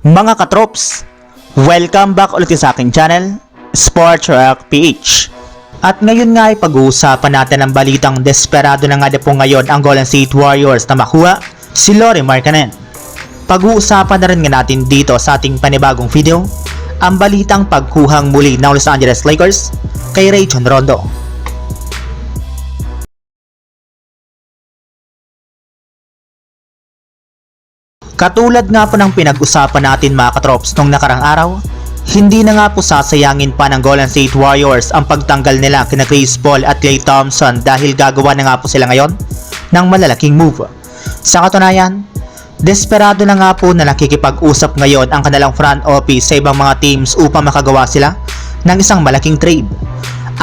Mga katrops, welcome back ulit sa aking channel, Sports Rock PH. At ngayon nga ay pag-uusapan natin ang balitang desperado na nga na po ngayon ang Golden State Warriors na makuha si Lori Markkanen. Pag-uusapan na rin nga natin dito sa ating panibagong video ang balitang pagkuhang muli ng Los Angeles Lakers kay Rajon Rondo. Katulad nga po ng pinag-usapan natin mga katrops nung nakarang araw, hindi na nga po sasayangin pa ng Golden State Warriors ang pagtanggal nila kina Chris Paul at Klay Thompson dahil gagawa na nga po sila ngayon ng malalaking move. Sa katunayan, desperado na nga po na nakikipag-usap ngayon ang kanilang front office sa ibang mga teams upang makagawa sila ng isang malaking trade.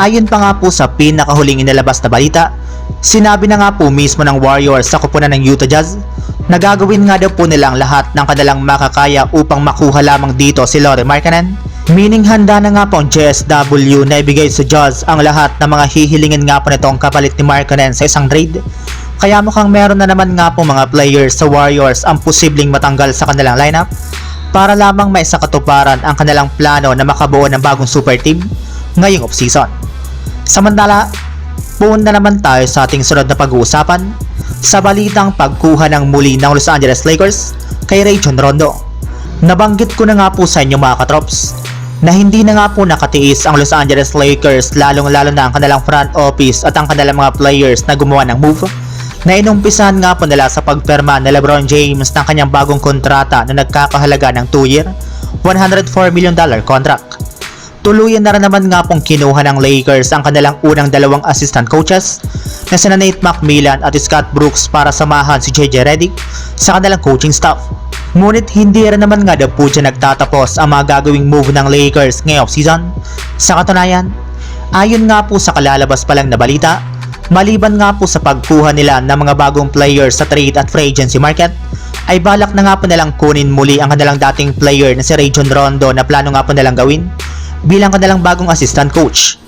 Ayon pa nga po sa pinakahuling inilabas na balita, sinabi na nga po mismo ng Warriors sa kupunan ng Utah Jazz na gagawin nga daw po nilang lahat ng kanilang makakaya upang makuha lamang dito si Lori Markkanen. Meaning handa na nga po ang JSW na ibigay sa Jazz ang lahat ng mga hihilingin nga po nitong kapalit ni Markkanen sa isang trade. Kaya mukhang meron na naman nga po mga players sa Warriors ang posibleng matanggal sa kanilang lineup para lamang maisakatuparan ang kanilang plano na makabuo ng bagong super team ngayong offseason. Samantala, Pumunta naman tayo sa ating sunod na pag-uusapan sa balitang pagkuha ng muli ng Los Angeles Lakers kay Rajon Rondo. Nabanggit ko na nga po sa inyo mga katrops na hindi na nga po nakatiis ang Los Angeles Lakers lalong lalo na ang kanilang front office at ang kanilang mga players na gumawa ng move na inumpisahan nga po nila sa pagperma ni Lebron James ng kanyang bagong kontrata na nagkakahalaga ng 2-year, 104 million dollar contract. Tuluyan na rin naman nga pong kinuha ng Lakers ang kanilang unang dalawang assistant coaches na sina Nate McMillan at Scott Brooks para samahan si JJ Redick sa kanilang coaching staff. Ngunit hindi rin naman nga daw po dyan nagtatapos ang mga gagawing move ng Lakers ngayong season. Sa katunayan, ayon nga po sa kalalabas pa lang na balita, maliban nga po sa pagkuha nila ng mga bagong players sa trade at free agency market, ay balak na nga po nilang kunin muli ang kanilang dating player na si Rajon Rondo na plano nga po nilang gawin bilang kanilang bagong assistant coach.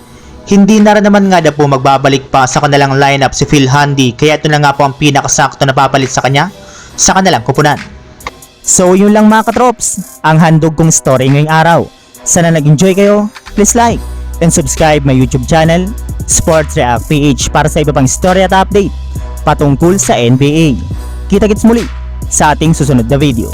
Hindi na rin naman nga na po magbabalik pa sa kanilang lineup si Phil Handy kaya ito na nga po ang pinakasakto na papalit sa kanya sa kanilang kupunan. So yun lang mga katrops, ang handog kong story ngayong araw. Sana nag-enjoy kayo, please like and subscribe my YouTube channel, Sports React PH para sa iba pang story at update patungkol sa NBA. Kita-kits muli sa ating susunod na video.